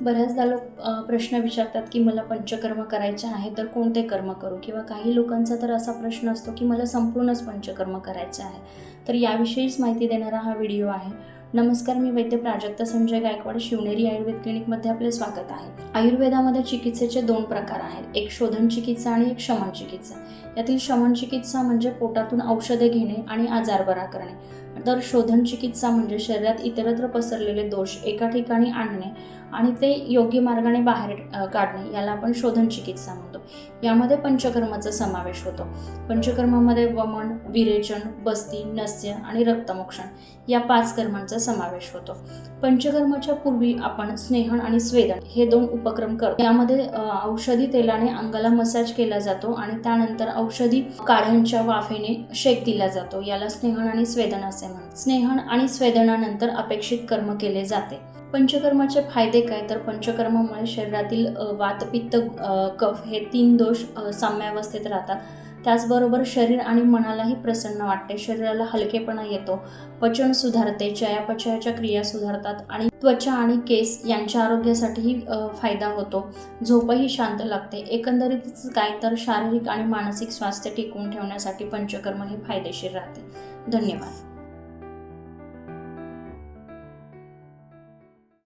बऱ्याचदा लोक प्रश्न विचारतात की मला पंचकर्म करायचे आहे तर कोणते कर्म करू? किंवा काही लोकांचा तर असा प्रश्न असतो की मला संपूर्णच पंचकर्म करायचे आहे. तर याविषयीच माहिती देणारा हा व्हिडिओ आहे. नमस्कार मी वैद्य प्राजक्ता संजय गायकवाड शिवनेरी आयुर्वेद क्लिनिकमध्ये आपले स्वागत आहे. आयुर्वेदामध्ये चिकित्सेचे दोन प्रकार आहेत. एक शोधन चिकित्सा आणि एक शमन चिकित्सा. यातील शमन चिकित्सा म्हणजे पोटातून औषधे घेणे आणि आजार बरा करणे. तर शोधन चिकित्सा म्हणजे शरीरात इतरत्र पसरलेले दोष एका ठिकाणी आणणे आणि ते योग्य मार्गाने बाहेर काढणे याला आपण शोधन चिकित्सा म्हणतो. यामध्ये पंचकर्माचा समावेश होतो. पंचकर्मामध्ये वमन विरेचन बस्ती नस्य आणि रक्तमोक्षण या पाच कर्मांचा समावेश होतो. पंचकर्माच्या पूर्वी आपण स्नेहन आणि स्वेदन हे दोन उपक्रम करतो. यामध्ये औषधी तेलाने अंगाला मसाज केला जातो आणि त्यानंतर औषधी काढ्यांच्या वाफेने शेक दिला जातो. याला स्नेहन आणि स्वेदन असे म्हणतात स्नेहन आणि स्वेदनानंतर अपेक्षित कर्म केले जाते. पंचकर्माचे फायदे काय? तर पंचकर्मामुळे शरीरातील वातपित्त कफ हे तीन दोष साम्यावस्थेत राहतात. त्याचबरोबर शरीर आणि मनालाही प्रसन्न वाटते. शरीराला हलकेपणा येतो. पचन सुधारते. चयापचयाच्या क्रिया सुधारतात आणि त्वचा आणि केस यांच्या आरोग्यासाठीही फायदा होतो. झोपही शांत लागते. एकंदरीत काय? तर शारीरिक आणि मानसिक स्वास्थ्य टिकवून ठेवण्यासाठी पंचकर्म हे फायदेशीर राहते. धन्यवाद.